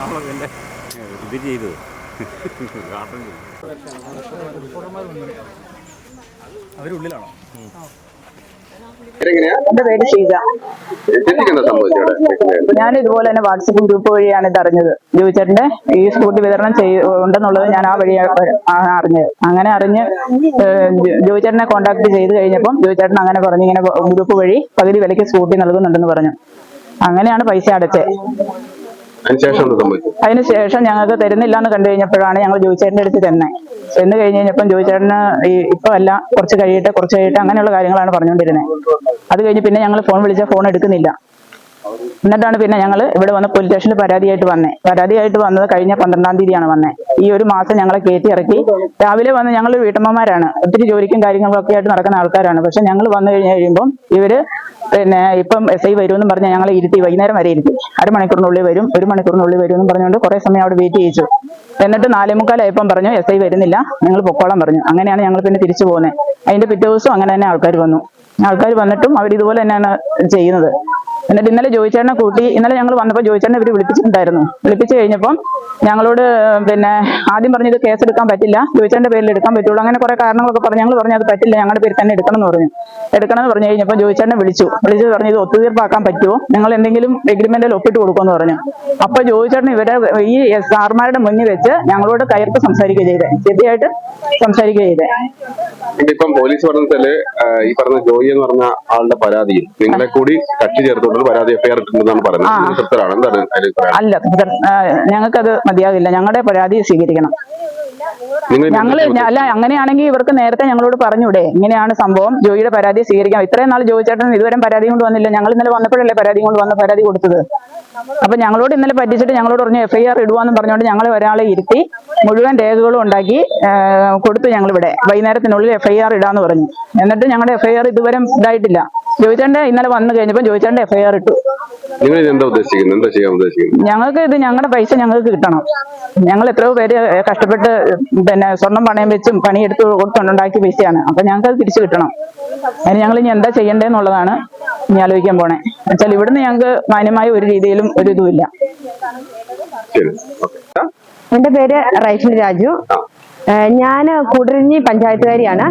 നമ്മളതിന്റെ ഇത് ചെയ്തു ഗാർഡൻ ചെയ്തു. അവരുള്ളിലാണോ? എങ്ങനെയാ എന്റെ പേര് ഷീജ. ഞാൻ ഇതുപോലെ തന്നെ വാട്സപ്പ് ഗ്രൂപ്പ് വഴിയാണ് ഇത് അറിഞ്ഞത് ജോയിച്ചേട്ടന്റെ ഈ സ്കൂട്ടി വിതരണം ഉണ്ടെന്നുള്ളത് ഞാൻ ആ വഴി അറിഞ്ഞത്. അങ്ങനെ അറിഞ്ഞ് ജോയിച്ചേട്ടനെ കോണ്ടാക്ട് ചെയ്ത് കഴിഞ്ഞപ്പം ജോയിച്ചേട്ടൻ അങ്ങനെ പറഞ്ഞു ഇങ്ങനെ ഗ്രൂപ്പ് വഴി പകുതി വിലയ്ക്ക് സ്കൂട്ടി നൽകുന്നുണ്ടെന്ന് പറഞ്ഞു. അങ്ങനെയാണ് പൈസ അടച്ചത്. അതിനുശേഷം ഞങ്ങൾക്ക് തരുന്നില്ല എന്ന് കണ്ടു കഴിഞ്ഞപ്പോഴാണ് ഞങ്ങൾ ജോയിച്ചേട്ടന്റെ അടുത്ത് തന്നെ. ചെന്ന് കഴിഞ്ഞ് കഴിഞ്ഞപ്പം ജോയിച്ചേട്ടന് ഈ ഇപ്പം അല്ല കുറച്ച് കഴിയട്ടെ കുറച്ച് കഴിയട്ടെ അങ്ങനെയുള്ള കാര്യങ്ങളാണ് പറഞ്ഞുകൊണ്ടിരുന്നത്. അത് കഴിഞ്ഞ് പിന്നെ ഞങ്ങൾ ഫോൺ വിളിച്ചാൽ ഫോൺ എടുക്കുന്നില്ല. എന്നിട്ടാണ് പിന്നെ ഞങ്ങൾ ഇവിടെ വന്ന് പോലീസ് സ്റ്റേഷനിൽ പരാതിയായിട്ട് വന്നേ. പരാതിയായിട്ട് വന്നത് കഴിഞ്ഞ പന്ത്രണ്ടാം തീയതിയാണ് വന്നേ. ഈ ഒരു മാസം ഞങ്ങളെ കയറ്റി ഇറക്കി. രാവിലെ വന്ന് ഞങ്ങൾ വീട്ടമ്മമാരാണ്. ഒത്തിരി ജോലിക്കും കാര്യങ്ങളൊക്കെ ആയിട്ട് നടക്കുന്ന ആൾക്കാരാണ്. പക്ഷെ ഞങ്ങൾ വന്നു കഴിഞ്ഞ് കഴിയുമ്പം ഇവർ പിന്നെ ഇപ്പം എസ് ഐ വരുമെന്ന് പറഞ്ഞ് ഞങ്ങളെ ഇരുത്തി. വൈകുന്നേരം വരെ ഇരുത്തി. അരമണിക്കൂറിനുള്ളിൽ വരും ഒരു മണിക്കൂറിനുള്ളിൽ വരും എന്ന് പറഞ്ഞുകൊണ്ട് കുറെ സമയം അവിടെ വെയിറ്റ് ചെയ്യിച്ചു. എന്നിട്ട് നാലേ മുക്കാലായപ്പം പറഞ്ഞു എസ് ഐ വരുന്നില്ല. നിങ്ങൾ പൊക്കോളം പറഞ്ഞു. അങ്ങനെയാണ് ഞങ്ങൾ പിന്നെ തിരിച്ചു പോകുന്നത് അതിന്റെ പിറ്റേ ദിവസം അങ്ങനെ തന്നെ ആൾക്കാർ വന്നു. ആൾക്കാർ വന്നിട്ടും അവർ ഇതുപോലെ തന്നെയാണ് ചെയ്യുന്നത്. എന്നിട്ട് ഇന്നലെ ജോയിച്ചേട്ടനെ കൂട്ടി ഇന്നലെ ഞങ്ങൾ വന്നപ്പോൾ ജോയിച്ചേട്ടനെ ഇവർ വിളിപ്പിച്ചിട്ടുണ്ടായിരുന്നു. വിളിപ്പിച്ച് കഴിഞ്ഞപ്പം ഞങ്ങളോട് പിന്നെ ആദ്യം പറഞ്ഞത് കേസ് എടുക്കാൻ പറ്റില്ല ജോയിച്ചേട്ടന്റെ പേരിൽ എടുക്കാൻ പറ്റുള്ളൂ. അങ്ങനെ കുറെ കാരണങ്ങളൊക്കെ പറഞ്ഞു ഞങ്ങൾ പറഞ്ഞു അത് പറ്റില്ല ഞങ്ങളുടെ പേര് തന്നെ എടുക്കണം എന്ന് പറഞ്ഞു. എടുക്കണം എന്ന് പറഞ്ഞു കഴിഞ്ഞപ്പോൾ ജോയിച്ചേട്ടനെ വിളിച്ചു. വിളിച്ച് പറഞ്ഞു ഇത് ഒത്തുതീർപ്പാക്കാൻ പറ്റുമോ? നിങ്ങൾ എന്തെങ്കിലും എഗ്രിമെന്റിൽ ഒപ്പിട്ട് കൊടുക്കുമെന്ന് പറഞ്ഞു. അപ്പോൾ ജോയിച്ചേട്ടൻ ഇവരെ ഈ സാർമാരുടെ മുന്നിൽ വെച്ച് ഞങ്ങളോട് കയർത്ത് സംസാരിക്കുക ചെയ്തേ. ചെറിയായിട്ട് സംസാരിക്കുക ചെയ്തേ. ഇപ്പം പോലീസ് പറഞ്ഞാൽ ഈ പറഞ്ഞ ജോയി എന്ന് പറഞ്ഞ ആളുടെ പരാതിയും നിങ്ങളെ കൂടി കക്ഷി പരാതി എഫ്ഐആർ ഇട്ടിട്ടുണ്ടെന്നാണ് പറയുന്നത്. തൃപ്തരാണ്? എന്താണ് അതിൽ പറയാൻ അല്ല ഞങ്ങൾക്കത് മതിയാകില്ല ഞങ്ങളുടെ പരാതി സ്വീകരിക്കണം. ഞങ്ങൾ ഞങ്ങൾ അല്ല അങ്ങനെയാണെങ്കിൽ ഇവർക്ക് നേരത്തെ ഞങ്ങളോട് പറഞ്ഞൂടെ ഇങ്ങനെയാണ് സംഭവം. ജോയിയുടെ പരാതി സ്വീകരിക്കാം. ഇത്രയും നാൾ ജോയിച്ചേട്ടൻ ഇതുവരെ പരാതി കൊണ്ട് വന്നില്ല. ഞങ്ങൾ ഇന്നലെ വന്നപ്പോഴല്ലേ പരാതി കൊണ്ട് വന്ന പരാതി കൊടുത്തത്. അപ്പൊ ഞങ്ങളോട് ഇന്നലെ പറ്റിച്ചിട്ട് ഞങ്ങളോട് പറഞ്ഞു എഫ്ഐആർ ഇടുവാന്ന് പറഞ്ഞുകൊണ്ട് ഞങ്ങൾ ഒരാളെ ഇരുത്തി മുഴുവൻ രേഖകളും ഉണ്ടാക്കി കൊടുത്തു ഞങ്ങൾ ഇവിടെ വൈകുന്നേരത്തിനുള്ളിൽ എഫ്ഐആർ ഇടാന്ന് പറഞ്ഞു. എന്നിട്ട് ഞങ്ങളുടെ എഫ്ഐആർ ഇതുവരെ ഇതായിട്ടില്ല. ജോയിച്ചേട്ടൻ ഇന്നലെ വന്നു കഴിഞ്ഞപ്പോൾ ജോയിച്ചേട്ടൻ എഫ്ഐആർ ഇട്ടു. നിങ്ങൾ എന്താ ഉദ്ദേശിക്കുന്നത്? എന്താ ചെയ്യാൻ ഉദ്ദേശിക്കുന്നത്? ഞങ്ങൾക്ക് ഇത് ഞങ്ങളുടെ പൈസ ഞങ്ങൾക്ക് കിട്ടണം. ഞങ്ങൾ എത്രയോ പേര് കഷ്ടപ്പെട്ട് പിന്നെ സ്വർണം പണയം വെച്ചും പണിയെടുത്ത് കൊടുത്തുണ്ടാക്കിയ പൈസയാണ്. അപ്പൊ ഞങ്ങൾക്ക് അത് തിരിച്ചു കിട്ടണം. അതിന് ഞങ്ങൾ ഇനി എന്താ ചെയ്യേണ്ടതെന്നുള്ളതാണ് ഇനി ആലോചിക്കാൻ പോണേ. വെച്ചാൽ ഇവിടുന്ന് ഞങ്ങൾക്ക് മാന്യമായ ഒരു രീതിയിലും ഒരു ഇതുമില്ല. ശരി. ഓക്കെ. എന്റെ പേര് റൈഫിൾ രാജു. ഞാൻ കൂടരഞ്ഞി പഞ്ചായത്തുകാരിയാണ്.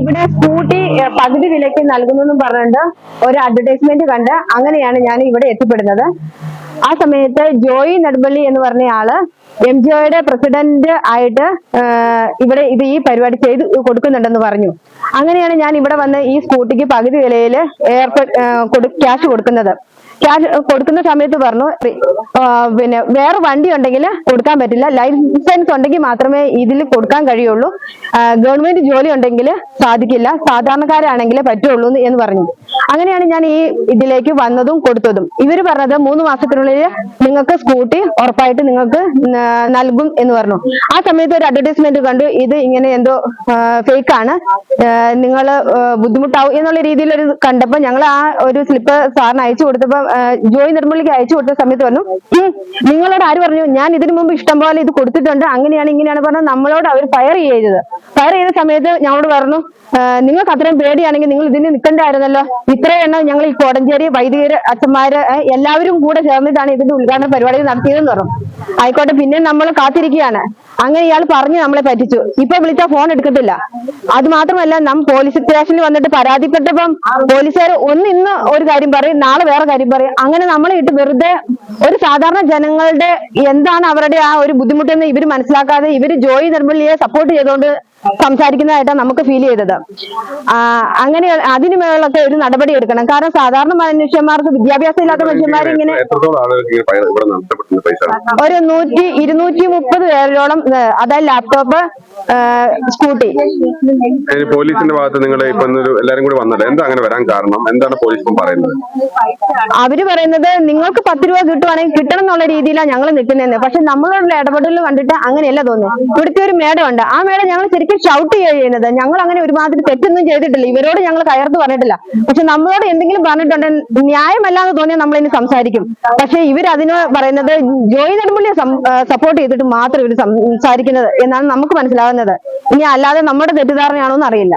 ഇവിടെ സ്കൂട്ടി പകുതി വിലയ്ക്ക് നൽകുന്നെന്നും പറഞ്ഞുകൊണ്ട് ഒരു അഡ്വർടൈസ്മെന്റ് കണ്ട് അങ്ങനെയാണ് ഞാൻ ഇവിടെ എത്തിപ്പെടുന്നത്. ആ സമയത്ത് ജോയി നെടുമ്പള്ളി എന്ന് പറഞ്ഞ ആൾ എം ജി ഒയുടെ പ്രസിഡന്റ് ആയിട്ട് ഇവിടെ ഇത് ഈ പരിപാടി ചെയ്ത് കൊടുക്കുന്നുണ്ടെന്ന് പറഞ്ഞു. അങ്ങനെയാണ് ഞാൻ ഇവിടെ വന്ന് ഈ സ്കൂട്ടിക്ക് പകുതി വിലയിൽ ഏർപ്പെട്ട് ക്യാഷ് കൊടുക്കുന്നത്. ക്യാഷ് കൊടുക്കുന്ന സമയത്ത് പറഞ്ഞു പിന്നെ വേറെ വണ്ടി ഉണ്ടെങ്കിൽ കൊടുക്കാൻ പറ്റില്ല. ലൈസൻസ് ഉണ്ടെങ്കിൽ മാത്രമേ ഇതിൽ കൊടുക്കാൻ കഴിയുള്ളൂ. ഗവൺമെന്റ് ജോലി ഉണ്ടെങ്കിൽ സാധിക്കില്ല. സാധാരണക്കാരാണെങ്കിലേ പറ്റുള്ളൂ എന്ന് പറഞ്ഞു. അങ്ങനെയാണ് ഞാൻ ഈ ഇതിലേക്ക് വന്നതും കൊടുത്തതും. ഇവർ പറഞ്ഞത് മൂന്ന് മാസത്തിനുള്ളിൽ നിങ്ങൾക്ക് സ്കൂട്ടി ഉറപ്പായിട്ട് നിങ്ങൾക്ക് നൽകും എന്ന് പറഞ്ഞു. ആ സമയത്ത് ഒരു അഡ്വർടൈസ്മെന്റ് കണ്ടു. ഇത് ഇങ്ങനെ എന്തോ ഫേക്ക് ആണ്. നിങ്ങൾ ബുദ്ധിമുട്ടാവും എന്നുള്ള രീതിയിൽ ഒരു കണ്ടപ്പോൾ ഞങ്ങൾ ആ ഒരു സ്ലിപ്പ് സാറിന് അയച്ചു കൊടുത്തപ്പോൾ ജോയ് നിർമ്മലിക്ക് അയച്ചു കൊടുത്ത സമയത്ത് പറഞ്ഞു നിങ്ങളോട് ആര് പറഞ്ഞു? ഞാൻ ഇതിനു മുമ്പ് ഇഷ്ടം പോലെ ഇത് കൊടുത്തിട്ടുണ്ട്. അങ്ങനെയാണ് ഇങ്ങനെയാണ് പറഞ്ഞാൽ നമ്മളോട് അവർ ഫയർ ചെയ്തത്. ഫയർ ചെയ്ത സമയത്ത് ഞങ്ങളോട് പറഞ്ഞു "ആ, നിങ്ങൾക്ക് അത്രയും പേടിയാണെങ്കിൽ നിങ്ങൾ ഇതിന് നിൽക്കണ്ടായിരുന്നല്ലോ. ഇത്രയും എണ്ണം ഞങ്ങൾ ഈ കോടഞ്ചേരി വൈദികര് അച്ഛന്മാര് എല്ലാവരും കൂടെ ചേർന്നിട്ടാണ് ഇതിന്റെ ഉദ്ഘാടന പരിപാടി നടത്തിയതെന്ന് പറഞ്ഞു. ആയിക്കോട്ടെ പിന്നെ നമ്മൾ കാത്തിരിക്കുകയാണ്. അങ്ങനെ ഇയാൾ പറഞ്ഞു നമ്മളെ പറ്റിച്ചു. ഇപ്പൊ വിളിച്ചാൽ ഫോൺ എടുക്കത്തില്ല. അത് മാത്രമല്ല നാം പോലീസ് സ്റ്റേഷനിൽ വന്നിട്ട് പരാതിപ്പെട്ടപ്പം പോലീസുകാർ ഒന്ന് ഇന്ന് ഒരു കാര്യം പറയും നാളെ വേറെ കാര്യം പറയും. അങ്ങനെ നമ്മളെ ഇട്ട് വെറുതെ ഒരു സാധാരണ ജനങ്ങളുടെ എന്താണ് അവരുടെ ആ ഒരു ബുദ്ധിമുട്ടെന്ന് ഇവർ മനസ്സിലാക്കാതെ ഇവർ ജോയി നിർമ്മലിയെ സപ്പോർട്ട് ചെയ്തുകൊണ്ട് സംസാരിക്കുന്നതായിട്ടാണ് നമുക്ക് ഫീൽ ചെയ്തത്. അങ്ങനെ അതിനു ഒരു നടപടി എടുക്കണം. കാരണം സാധാരണ മനുഷ്യന്മാർക്ക് വിദ്യാഭ്യാസം ഇല്ലാത്ത മനുഷ്യന്മാർ ഇങ്ങനെ പൈസ ഒരു നൂറ്റി ഇരുന്നൂറ്റി മുപ്പത് പേരോളം അതായത് ലാപ്ടോപ്പ് സ്കൂട്ടി പോലീസിന്റെ ഭാഗത്ത് നിങ്ങൾ ഇപ്പൊ എല്ലാരും കൂടി വന്നല്ലോ. എന്താ അങ്ങനെ വരാൻ കാരണം? എന്താണ് പോലീസ് പറയുന്നത്? അവർ പറയുന്നത് നിങ്ങൾക്ക് പത്ത് രൂപ കിട്ടുവാണെങ്കിൽ കിട്ടണം എന്നുള്ള രീതിയിലാണ് ഞങ്ങൾ നിൽക്കുന്നതെന്ന്. പക്ഷെ നമ്മളോടുള്ള ഇടപെടൽ കണ്ടിട്ട് അങ്ങനെയല്ല തോന്നുന്നു ഇവിടുത്തെ ഒരു മേഡം ഉണ്ട് ആ മേഡം ഞങ്ങൾ ശരിക്കും ഷൗട്ട് ചെയ്യുക ചെയ്യുന്നത്. ഞങ്ങൾ അങ്ങനെ ഒരുമാതിരി തെറ്റൊന്നും ചെയ്തിട്ടില്ല. ഇവരോട് ഞങ്ങൾ കയർത്ത് പറഞ്ഞിട്ടില്ല. പക്ഷെ നമ്മളോട് എന്തെങ്കിലും പറഞ്ഞിട്ടുണ്ടെങ്കിൽ ന്യായമല്ലാന്ന് തോന്നിയാൽ നമ്മൾ ഇനി സംസാരിക്കും. പക്ഷെ ഇവർ അതിന് പറയുന്നത് ജോയി നെടുമ്പള്ളിയെ സപ്പോർട്ട് ചെയ്തിട്ട് മാത്രം ഇവർ സംസാരിക്കുന്നത് എന്നാണ് നമുക്ക് മനസ്സിലാവുന്നത്. ഇനി അല്ലാതെ നമ്മുടെ തെറ്റിദ്ധാരണയാണോ എന്ന് അറിയില്ല